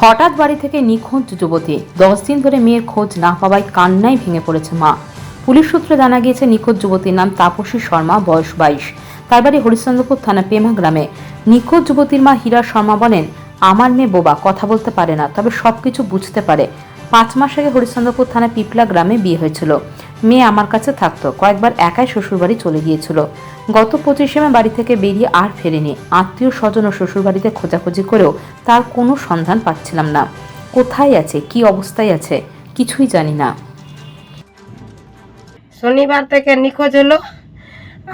হঠাৎ বাড়ি থেকে নিখোঁজ যুবতী। দশ দিন ধরে মেয়ের খোঁজ না পাওয়ায় কান্নায় ভেঙে পড়েছে মা। পুলিশ সূত্রে জানা গিয়েছে, নিখোঁজ যুবতীর নাম তাপসী শর্মা, বয়স বাইশ। তার বাড়ি হরিশ্চন্দ্রপুর থানা পেমা গ্রামে। নিখোঁজ যুবতীর মা হীরা শর্মা বলেন, আমার মেয়ে বোবা, কথা বলতে পারে না, তবে সবকিছু বুঝতে পারে। পাঁচ মাস আগে হরিশ্চন্দ্রপুর থানা পিপলা গ্রামে বিয়ে হয়েছিল। মেয়ে আমার কাছে থাকতো। কয়েকবার একাই শ্বশুরবাড়ি চলে গিয়েছিল। গত পঁচিশে মে বাড়ি থেকে বেরিয়ে আর ফেরেনি। আত্মীয় স্বজন ও শ্বশুরবাড়িতে খোঁজাখুঁজি করেও তার কোনো সন্ধান পাচ্ছিলাম না। কোথায় আছে? কি অবস্থায় আছে? কিছুই জানি না। শনিবার থেকে নিখোঁজ হলো।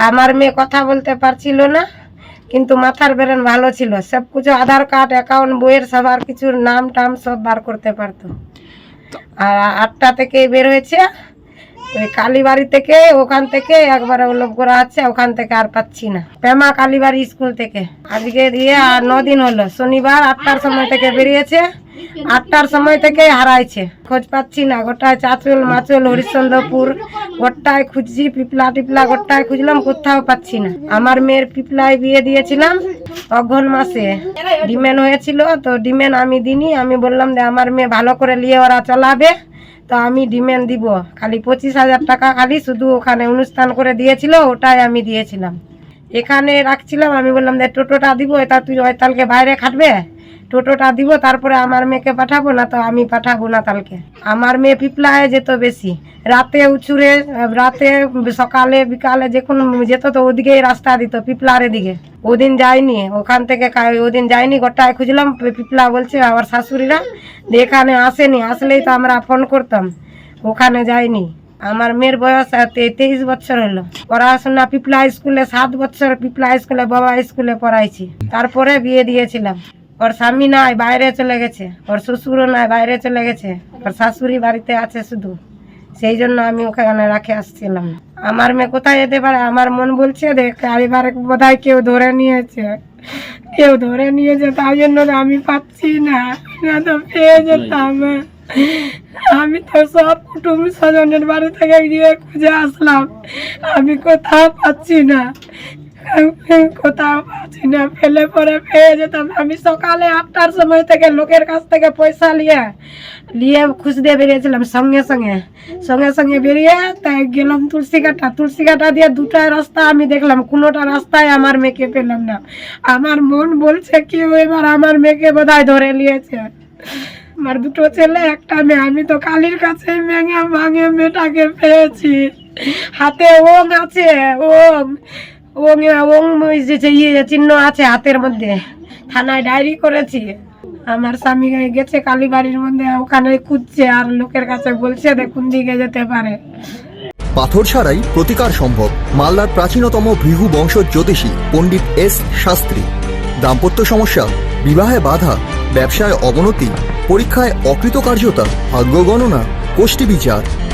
আমার মেয়ে কথা বলতে পারছিল না কিন্তু মাথার বেরেন ভালো ছিল। সব কিছু আধার কার্ড অ্যাকাউন্ট বইয়ের সবার কিছুর নাম টাম সব বার করতে পারতো। আর আটটা থেকে বের হয়েছে। কালীবাড়ি থেকে ওখান থেকে একবার লোভ করা হচ্ছে ওখান থেকে আর পাচ্ছি না। পেমা কালীবাড়ি স্কুল থেকে। আজকে দিয়ে আর দিন হলো, শনিবার আটটার সময় থেকে বেরিয়েছে, আটটার সময় থেকে হারাইছে। খোঁজ পাচ্ছি না, গোটায় চাচল, মাচল, হরিশ্চন্দ্রপুর, গোটায় খুঁজছি, পিপলা টিপলা গোটায় খুঁজলাম, কোথাও পাচ্ছি না। আমার মেয়ের পিপলায় বিয়ে দিয়েছিলাম অঘন মাসে। ডিমেন হয়েছিল, তো ডিমেন আমি দিনি আমি বললাম যে আমার মেয়ে ভালো করে নিয়ে ওরা চলাবে। তো আমি ডিমান্ড দিব। খালি পঁচিশ হাজার টাকা খালি শুধু ওখানে অনুষ্ঠান করে দিয়েছিল, ওটাই আমি দিয়েছিলাম। এখানে রাখছিলাম, আমি বললাম যে টোটোটা দিব, এটা তুই ওই তালকে বাইরে খাটবে? টোটোটা দিব, তারপরে আমার মেয়েকে পাঠাবো, না তো আমি পাঠাবো না তালকে। আমার মেয়ে পিপলায় যেত বেশি। রাতে উচুরে, রাতে সকালে, বিকালে যে কোনো যেত তো ওদিকেই রাস্তা দিত, পিপলার দিকে ওদিন যায়নি ওখান থেকে ওদিন যায়নি গোটায় খুঁজলাম, পিপলা বলছে আমার শাশুড়িরা এখানে আসেনি, আসলেই তো আমরা ফোন করতাম। ওখানে যায়নি আমার মেয়ের বয়স তেইশ বছর হলো। পড়াশোনা পিপলা স্কুলে, সাত বছর পিপলা স্কুলে, বাবা স্কুলে পড়াইছি। তারপরে বিয়ে দিয়েছিলাম। ওর স্বামী নাই, বাইরে চলে গেছে। ওর শ্বশুরও নাই, বাইরে চলে গেছে। ওর শাশুড়ি বাড়িতে আছে শুধু। সেই জন্য আমি ওখানে রাখে আসছিলাম আমার মেয়ে কোথায় যেতে পারে? আমার মন বলছে, দেখ এবার বোধহয় কেউ ধরে নিয়েছে। কেউ ধরে নিয়েছে, তাই জন্য আমি পাচ্ছি না। না তো পেয়ে যেতাম। আমি তো সব কুটুম স্বজনের বাড়ি থেকে গিয়ে খুঁজে আসলাম। আমি কোথাও পাচ্ছি না। কোথাও পাচ্ছি না, ফেলে পরে পেয়ে যেতাম। আমি সকালে আটটার সময় থেকে লোকের কাছ থেকে পয়সা নিয়ে নিয়ে খুঁজতে বেরিয়েছিলাম সঙ্গে সঙ্গে। সঙ্গে সঙ্গে বেরিয়ে তাই গেলাম তুলসী কাটা তুলসী কাটা দিয়ে দুটা রাস্তা আমি দেখলাম, কোনোটা রাস্তায় আমার মেয়েকে পেলাম না। আমার মন বলছে কি এবার আমার মেয়েকে বোধহয় ধরে নিয়েছে। আমার দুটো ছেলে, একটা মেয়ে। আমি তো কালির কাছে ভেঙে ভাঙে মেয়েটাকে পেয়েছি। হাতে ওং আছে ওং ওং ওং যে ইয়ে চিহ্ন আছে হাতের মধ্যে, থানায় ডায়েরি করেছি। আমার স্বামী গেছে কালীবাড়ির মধ্যে, ওখানে খুঁজছে আর লোকের কাছে বলছে দেখুন দিকে যেতে পারে। পাথর ছাড়াই প্রতিকার সম্ভব। মালদার প্রাচীনতম ভৃগু বংশ জ্যোতিষী পণ্ডিত এস শাস্ত্রী। দাম্পত্য সমস্যা, বিবাহে বাধা, ব্যবসায় অবনতি, পরীক্ষায় অকৃতকার্যতা, ভাগ্য গণনা গোষ্ঠী বিচার।